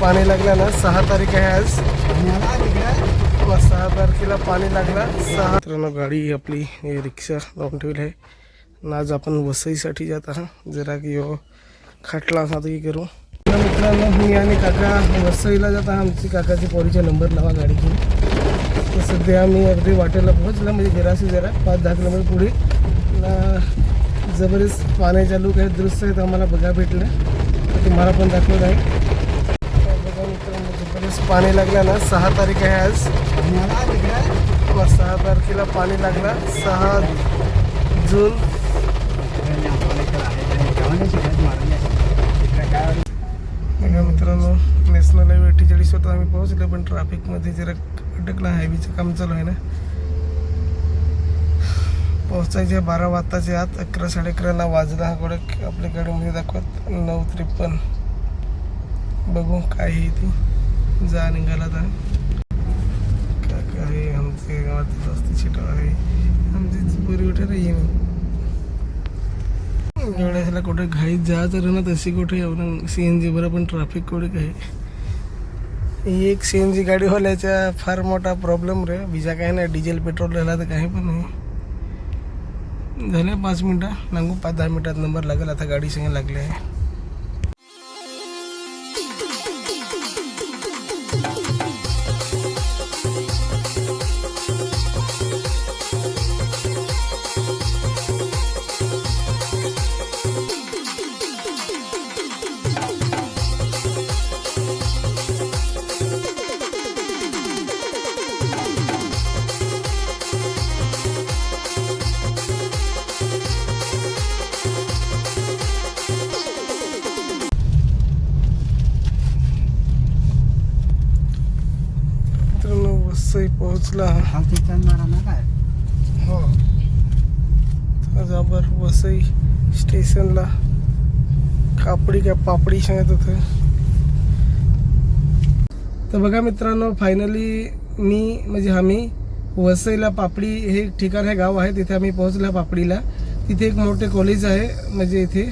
पाणी लागलं ना सहा तारीख आहे आज. सहा तारखेला पाणी लागला. सहा मित्रांनो गाडी आपली रिक्षा लावून ठेवली आहे. आणि आज आपण वसईसाठी जात आहात. जरा की हो खाटला असा की करू. मित्रांनो मी आणि काका वसईला जात आहात. आमची काकाची पोरीचा नंबर लावा गाडीची. तर सध्या आम्ही अगदी वाटेला पोहोचला म्हणजे जराशी जरा पाच दहा किलोमीटर पुढे. ना जबरदस्त पाण्याच्या लोक आहेत दृश्य आहेत आम्हाला बघा भेटलं. तर तुम्हाला पण दाखवत आहे. बघा मित्रांनो जबरदस्त पाणी लागलं ना सहा तारीख आहे आज. सहा तारखेला पाणी लागला सहा जून. मित्रांनो नॅशनल हायवे अठ्ठेचाळीसवर आम्ही पोहोचलो पण ट्रॅफिकमध्ये जरा अटकला हायवेचं काम चालू आहे ना? पोहोचायचे बारा वाजताचे आत अकरा साडे अकराला वाजला. हा कडक आपल्या गाडीमध्ये दाखवत नऊ त्रेपन्न. बघू काय आहे ती. जा निघाला तर काय काय आमचे गावात जास्त छिट आहे. आमची बरी वाटेल येईन एवढ्या कुठे घाईत जा तर ना तशी कुठे एवढं सी एन जी बरं पण ट्रॅफिक कुठे काही ही एक सी एन जी गाडीवाल्याचा फार मोठा प्रॉब्लेम रे. विजा काही नाही डिझेल पेट्रोल राहिला तर काही पण नाही. झाले पाच मिनटं. नांगू पाच दहा मिनटात नंबर लागेल. आता गाडी संग लागले आहे. मित्रांनो पोहोचला. हो. जाबर वसई स्टेशनला कापडी काय पापडी सांगत होतं. तर बघा मित्रांनो फायनली मी म्हणजे आम्ही वसईला पापडी हे ठिकाण हे गाव आहे तिथे आम्ही पोहोचला पापडीला. तिथे एक मोठे कॉलेज आहे म्हणजे इथे.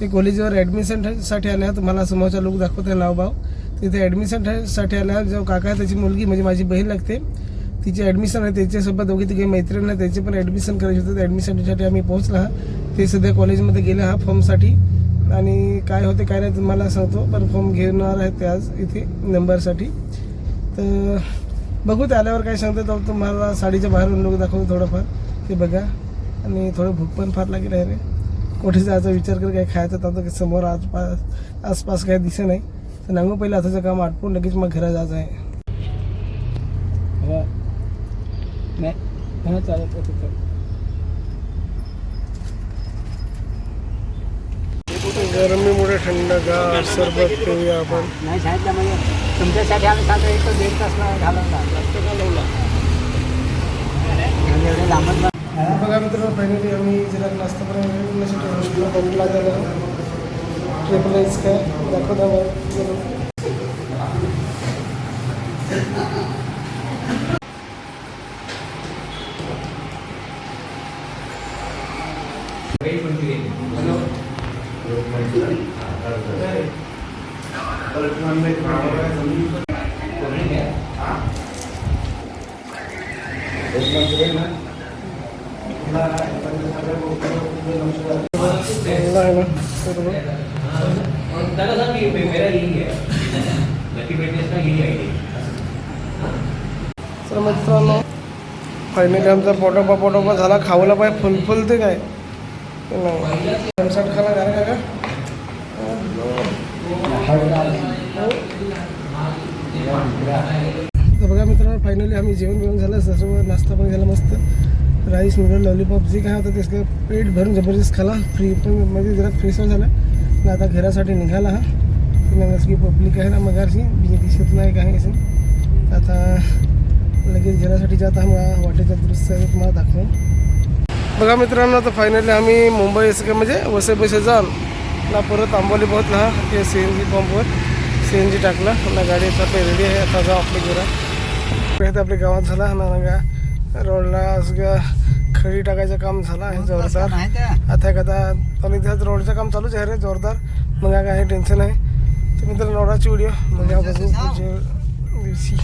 ते कॉलेजवर ॲडमिशनसाठी आल्या तुम्हाला समोरचा लोक दाखवत आहे नाव भाव तिथे ॲडमिशनसाठी आला. जो काका त्याची मुलगी म्हणजे माझी बहीण लागते तिची ॲडमिशन आहे त्याच्यासोबत दोघी तिघे मैत्रीण आहे त्याचे पण ॲडमिशन करायचे होते. ॲडमिशनसाठी आम्ही पोहोचला. ते सध्या कॉलेजमध्ये गेले हा फॉर्मसाठी आणि काय होते काय नाही तुम्हाला सांगतो. पण फॉर्म घेणार आहे ते आज इथे नंबरसाठी तर बघू ते आल्यावर काय सांगतो तर तुम्हाला साडीच्या बाहेरून लोक दाखवतो थोडंफार. ते बघा. आणि थोडं भूक पण फार लागेल आहे रे. कुठे जायचा विचार कर काय खायचं तर समोर आसपास आसपास काय दिसे नाही. तर नांगू पहिलं हाताचं काम आटपून लगेच मग घरा जायचं आहे. गरमीमुळे थंडगार सरबत पिऊया आपण. नाही सांगितलं म्हणजे तुमच्यासाठी आम्ही साधं एक तर दीड तास घालवला बघा मित्रांनो फायनली आम्ही जरा नाश्ता बनवण्यासाठी हॉस्टेलला ट्रिपल एस काय दाखवता बरं चांगला आहे ना बरोबर दादा साहब ये मेरा यही है. लकी फिटनेस का यही आइडिया तर मित्रांनो फायनली आमचा पोटोपा पोटोपा झाला. खावला पाहिजे. फुल ते काय? ते खाला का? तर बघा मित्रांनो फायनली आम्ही जेवण बिवण झालं. सर्व नाश्ता पण झाला मस्त. राईस नूडल लॉलीपॉप जे काय होतं ते पेट भरून जबरदस्त खाला. फ्री पण म्हणजे जरा फ्रेश झालं. मी आता घरासाठी निघाला हा की पब्लिक आहे ना मगारची मी दिसत नाही काही असं. आता लगेच घरासाठी जात आम्हाला वाटेचा दृश्य आहे तुम्हाला दाखवून. बघा मित्रांनो आता फायनली आम्ही मुंबई असं काय म्हणजे वसे पैसे जाऊन ना परत आंबोली पोहोचला हा ते सी एन जी पंपवर सी एन जी टाकला. ना गाडी आता रेडी आहे. आता जाऊ आपल्या घरा आपल्या गावात झाला ना ना गा रोडला असं खडी टाकायचं काम झालं आहे जोरदार. आता एखादा पण इथं रोडचं काम चालूच आहे रे जोरदार. मग काय टेन्शन आहे तर मित्र नवराची व्हिडिओ मग दिवशी.